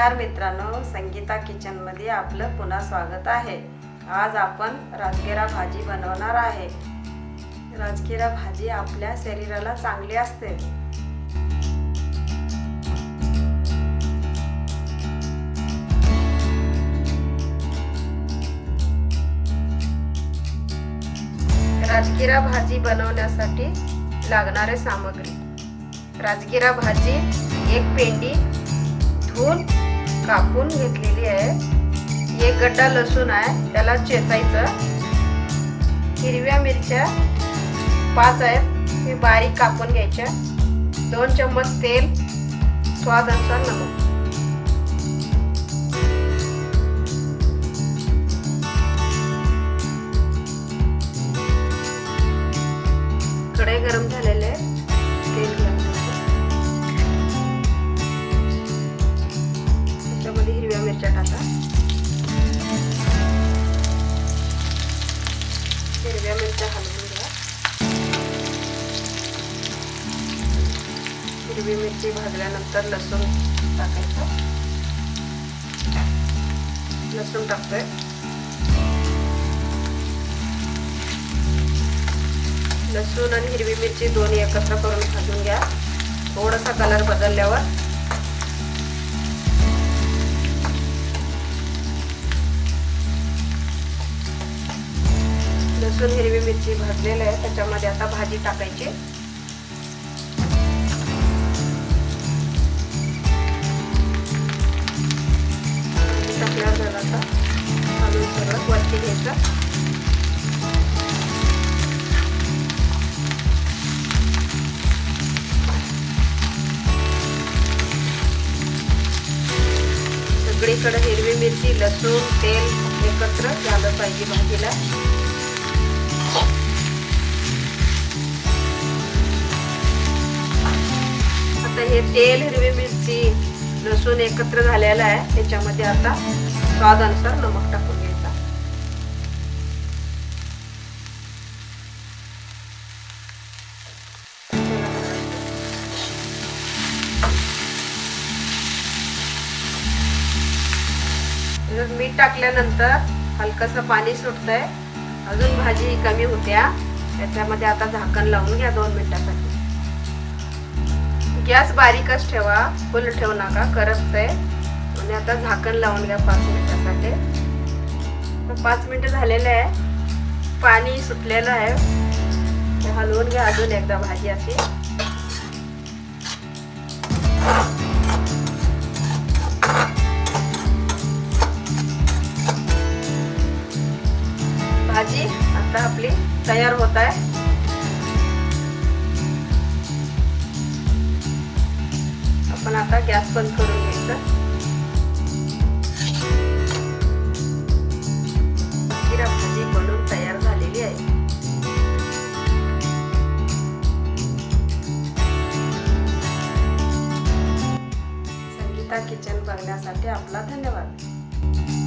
नमस्कार मित्रांनो संगीता किचनमध्ये आपलं पुन्हा स्वागत आहे. आज आपण राजगिरा भाजी बनवणार आहे. राजगिरा भाजी आपल्या शरीराला चांगली असते. राजगिरा भाजी बनवण्यासाठी लागणारे सामग्री. राजगिरा भाजी एक पेंडी धुवून कापून घेतलेली आहे. एक गड्डा लसूण आहे. त्याला चेचायचं. हिरव्या मिरच्या पाच आहेत. हे बारीक कापून घ्यायच्या दोन चम्मच तेल. स्वाद अनुसार नमक. कढई गरम झालेले आहे. त्याच्यामध्ये हिरव्या मिरच्या टाका हिरव्या मिरच्या हलवून घ्या हिरवी मिरची भाजल्यानंतर लसूण टाकायचं. लसूण टाकतोय. लसूण आणि हिरवी मिरची दोन्ही एकत्र करून भाजून घ्या. थोडासा कलर बदलल्यावर लसूण हिरवी मिरची भाजलेलं आहे त्याच्यामध्ये आता भाजी टाकायची. टाकल्यावर झालं आता. घालून सगळं वरती घ्यायचं. सगळीकडे हिरवी मिरची लसूण तेल एकत्र झालं पाहिजे भाजीला. हे तेल हिरवी मिरची लसूण एकत्र झालेलं आहे. त्याच्यामध्ये आता स्वादानुसार नमक टाकून घ्यायचा. मीठ टाकल्यानंतर हलकसं पाणी सुटतंय. अजून भाजी कमी होत्या. त्याच्यामध्ये आता झाकण लावून घ्या दोन मिनिटासाठी. गॅस बारीकच ठेवा फुल ठेवू नका करपतंय आणि आता झाकण लावून घ्या पाच मिनिटासाठी. पाच मिनटं झालेले आहे. पाणी सुटलेलं आहे. हलवून घ्या अजून एकदा भाजी अशी. भाजी आता आपली तयार होत आहे. आपण आता गॅस बंद करून घ्यायचा. जिरा भाजी बनून तयार झालेली आहे. संगीता किचन बघण्यासाठी आपला धन्यवाद.